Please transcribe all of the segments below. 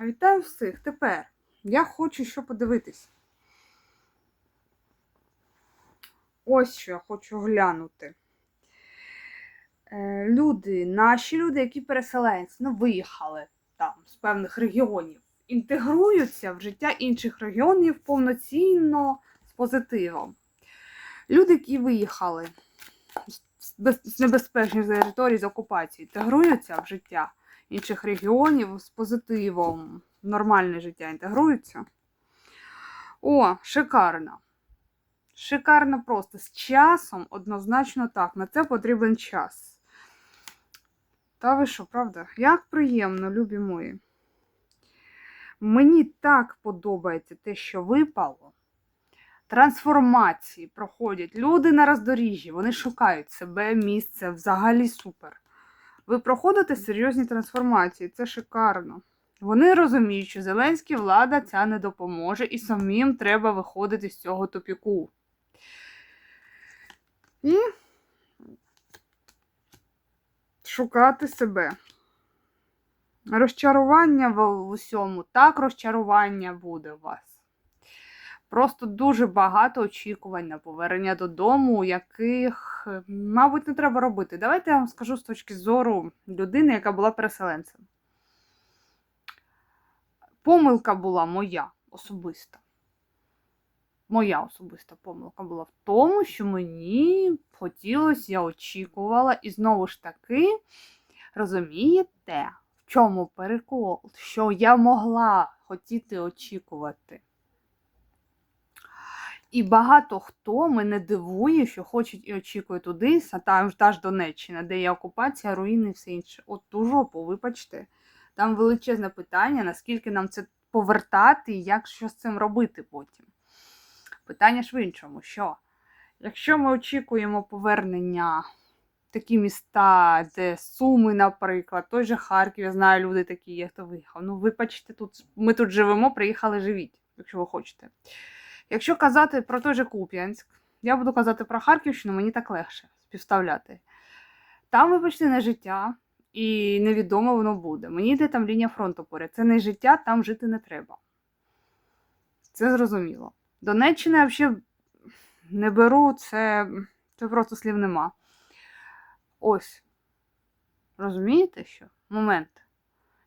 Вітаю всіх. Тепер я хочу що подивитись. Ось що я хочу глянути. Е, Люди, наші люди, які переселенці, ну, виїхали там з певних регіонів, інтегруються в життя інших регіонів повноцінно з позитивом. Люди, які виїхали з небезпечних територій з окупації, інтегруються в життя інших регіонів з позитивом, нормальне життя інтегруються. О, шикарно. Шикарно просто. З часом однозначно так. На це потрібен час. Та ви що, правда? Як приємно, любі мої. Мені так подобається те, що випало. Трансформації проходять. Люди на роздоріжжі, вони шукають себе, місце, взагалі супер. Ви проходите серйозні трансформації, це шикарно. Вони розуміють, що Зеленській влада ця не допоможе, і самим треба виходити з цього тупіку. І шукати себе. Розчарування в усьому. Так, розчарування буде у вас. Просто дуже багато очікувань на повернення додому, яких, е, мабуть, не треба робити. Давайте я вам скажу з точки зору людини, яка була переселенцем. Помилка була моя особиста. Моя особиста помилка була в тому, що мені хотілося, я очікувала, і знову ж таки, розумієте, в чому перекол, що я могла хотіти очікувати. І багато хто мене дивує, що хочуть і очікує туди, а там та ж Донеччина, де є окупація, руїни і все інше. От ту жопу, вибачте. Там величезне питання, наскільки нам це повертати і як що з цим робити потім. Питання ж в іншому, що якщо ми очікуємо повернення такі міста, де Суми, наприклад, той же Харків, я знаю, люди такі є, хто виїхав. Ну, вибачте, тут ми тут живемо, приїхали, живіть, якщо ви хочете. Якщо казати про той же Куп'янськ, я буду казати про Харківщину, мені так легше співставляти. Там, вибачте, життя, і невідомо воно буде. Мені йде там лінія фронту поряд. Це не життя, там жити не треба. Це зрозуміло. Донеччина я взагалі не беру, це, це просто слів нема. Ось. Розумієте, що? Момент.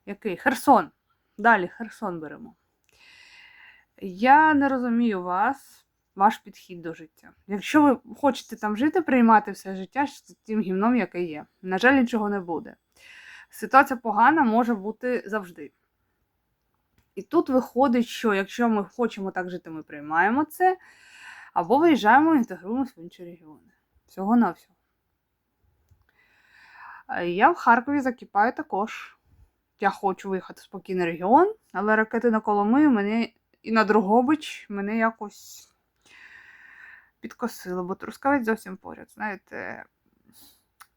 Який? Херсон. Далі Херсон беремо. Я не розумію вас, ваш підхід до життя. Якщо ви хочете там жити, приймати все життя з тим гімном, яке є. На жаль, нічого не буде. Ситуація погана може бути завжди. І тут виходить, що якщо ми хочемо так жити, ми приймаємо це, або виїжджаємо і інтегруємося в інші регіони. Всього на всього. Я в Харкові закипаю також. Я хочу виїхати в спокійний регіон, але ракети на Коломию мене і на Другобич мене якось підкосило, бо Трускавець зовсім поряд. Знаєте,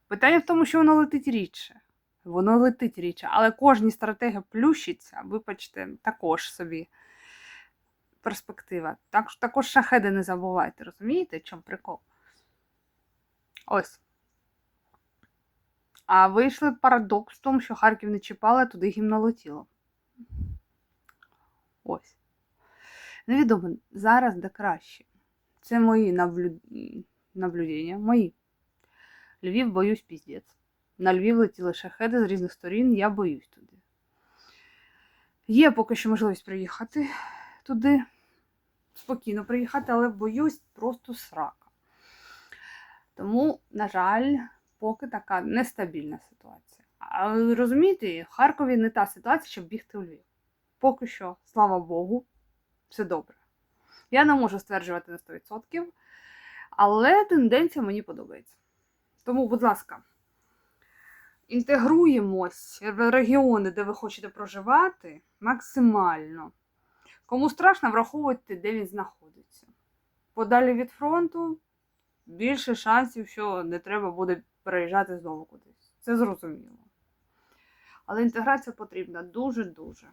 питання в тому, що воно летить рідше. Воно летить рідше, але кожній стратегія плющиться, вибачте, також собі перспектива. Так, також шахеди не забувайте, розумієте, в чому прикол? Ось. А вийшли парадокс в тому, що Харків не чіпали, туди гімно летіло. Ось. Невідомо зараз де краще. Це мої наблю... наблюдення. Мої. Львів боюсь піздець. На Львів летіли шахеди з різних сторін, я боюсь туди. Є поки що можливість приїхати туди. Спокійно приїхати, але боюсь просто срака. Тому, на жаль, поки така нестабільна ситуація. А розумієте, в Харкові не та ситуація, щоб бігти у Львів. Поки що, слава Богу, все добре. Я не можу стверджувати на 100%, але тенденція мені подобається. Тому, будь ласка, інтегруємось в регіони, де ви хочете проживати, максимально. Кому страшно, враховуйте, де він знаходиться. Подалі від фронту більше шансів, що не треба буде переїжджати знову кудись. Це зрозуміло. Але інтеграція потрібна дуже-дуже.